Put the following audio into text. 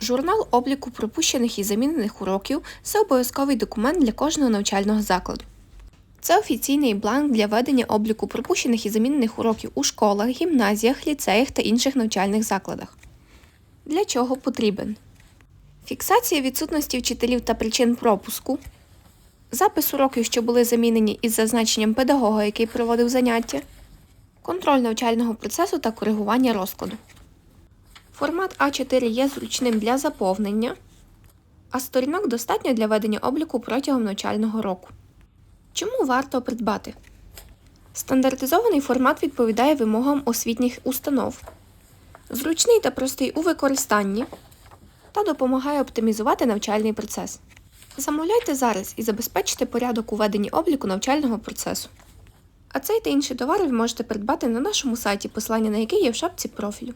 Журнал обліку пропущених і замінених уроків це обов'язковий документ для кожного навчального закладу. Це офіційний бланк для ведення обліку пропущених і замінених уроків у школах, гімназіях, ліцеях та інших навчальних закладах. Для чого потрібен? Фіксація відсутності вчителів та причин пропуску, запис уроків, що були замінені із зазначенням педагога, який проводив заняття, контроль навчального процесу та коригування розкладу. Формат А4 є зручним для заповнення, а сторінок достатньо для ведення обліку протягом навчального року. Чому варто придбати? Стандартизований формат відповідає вимогам освітніх установ, зручний та простий у використанні та допомагає оптимізувати навчальний процес. Замовляйте зараз і забезпечте порядок у веденні обліку навчального процесу. А цей та інші товари ви можете придбати на нашому сайті, посилання на який є в шапці профілю.